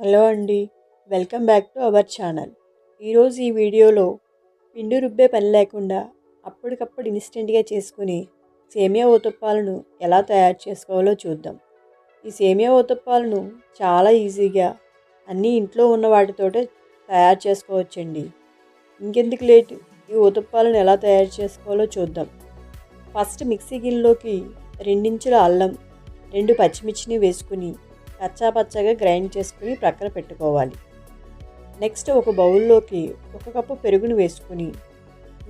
Hello అండి welcome back to our channel. ఈరోజు ఈ వీడియోలో పిండి రుబ్బే పని లేకుండా అప్పటికప్పుడు ఇన్స్టెంట్గా చేసుకుని సేమియా ఓతప్పాలను ఎలా తయారు చేసుకోవాలో చూద్దాం. ఈ సేమియా ఓతప్పాలను చాలా ఈజీగా అన్నీ ఇంట్లో ఉన్న వాటితోటే తయారు చేసుకోవచ్చండి. ఇంకెందుకు లేట్? ఈ ఓతప్పాలను ఎలా తయారు చేసుకోవాలో చూద్దాం. ఫస్ట్ మిక్సీ గిన్నెలోకి రెండించుల అల్లం రెండు పచ్చిమిర్చిని వేసుకుని పచ్చాపచ్చగా గ్రైండ్ చేసుకుని ప్రక్కన పెట్టుకోవాలి. నెక్స్ట్ ఒక బౌల్లోకి ఒక కప్పు పెరుగును వేసుకుని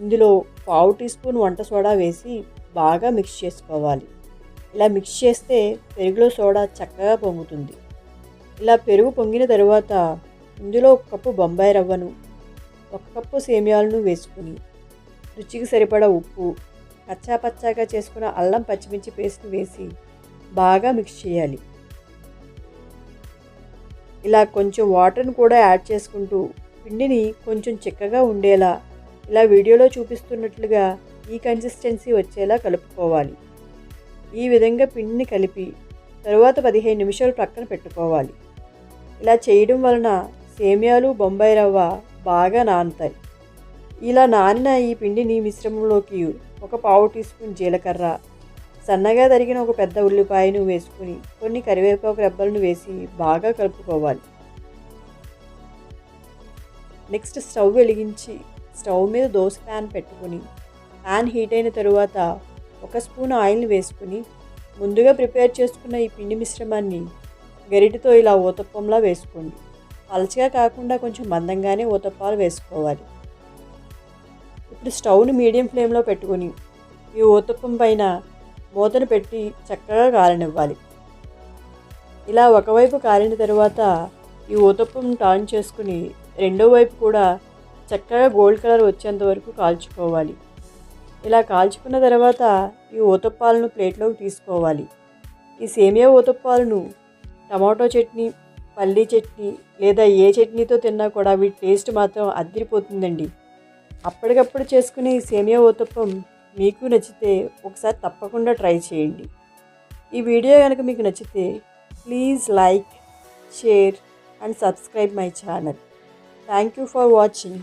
ఇందులో పావు టీ స్పూన్ వంట సోడా వేసి బాగా మిక్స్ చేసుకోవాలి. ఇలా మిక్స్ చేస్తే పెరుగులో సోడా చక్కగా పొంగుతుంది. ఇలా పెరుగు పొంగిన తర్వాత ఇందులో ఒక కప్పు బొంబాయి రవ్వను ఒక కప్పు సేమియాలను వేసుకుని రుచికి సరిపడా ఉప్పు పచ్చాపచ్చాగా చేసుకున్న అల్లం పచ్చిమిర్చి పేస్ట్ వేసి బాగా మిక్స్ చేయాలి. ఇలా కొంచెం వాటర్ని కూడా యాడ్ చేసుకుంటూ పిండిని కొంచెం చిక్కగా ఉండేలా ఇలా వీడియోలో చూపిస్తున్నట్లుగా ఈ కన్సిస్టెన్సీ వచ్చేలా కలుపుకోవాలి. ఈ విధంగా పిండిని కలిపి తరువాత పదిహేను నిమిషాలు ప్రక్కన పెట్టుకోవాలి. ఇలా చేయడం వలన సేమియాలు బొంబాయి రవ్వ బాగా నానుతాయి. ఇలా నానిన ఈ పిండిని మిశ్రమంలోకి ఒక పావు టీ స్పూన్ జీలకర్ర సన్నగా తరిగిన ఒక పెద్ద ఉల్లిపాయను వేసుకుని కొన్ని కరివేపాకు రెబ్బలను వేసి బాగా కలుపుకోవాలి. నెక్స్ట్ స్టవ్ వెలిగించి స్టవ్ మీద దోశ ప్యాన్ పెట్టుకుని ప్యాన్ హీట్ అయిన తరువాత ఒక స్పూన్ ఆయిల్ని వేసుకుని ముందుగా ప్రిపేర్ చేసుకున్న ఈ పిండి మిశ్రమాన్ని గరిటితో ఇలా ఊతప్పంలా వేసుకోండి. పలచగా కాకుండా కొంచెం మందంగానే ఊతప్పాలు వేసుకోవాలి. ఇప్పుడు స్టవ్ని మీడియం ఫ్లేమ్లో పెట్టుకొని ఈ ఊతప్పం పైన మూతను పెట్టి చక్కగా కాలనివ్వాలి ఇలా ఒకవైపు కాలిన తర్వాత ఈ ఊతప్పం టాన్ చేసుకుని రెండో వైపు కూడా చక్కగా గోల్డ్ కలర్ వచ్చేంత వరకు కాల్చుకోవాలి. ఇలా కాల్చుకున్న తర్వాత ఈ ఊతప్పాలను ప్లేట్లోకి తీసుకోవాలి. ఈ సేమియా ఊతప్పాలను టమాటో చట్నీ పల్లీ చట్నీ లేదా ఏ చట్నీతో తిన్నా కూడా వీటి టేస్ట్ మాత్రం అద్దరిపోతుందండి. అప్పటికప్పుడు చేసుకునే ఈ సేమియా ఊతప్పం మీకు నచ్చితే ఒకసారి తప్పకుండా ట్రై చేయండి. ఈ వీడియో కనుక మీకు నచ్చితే please like share and subscribe my channel. Thank you for watching.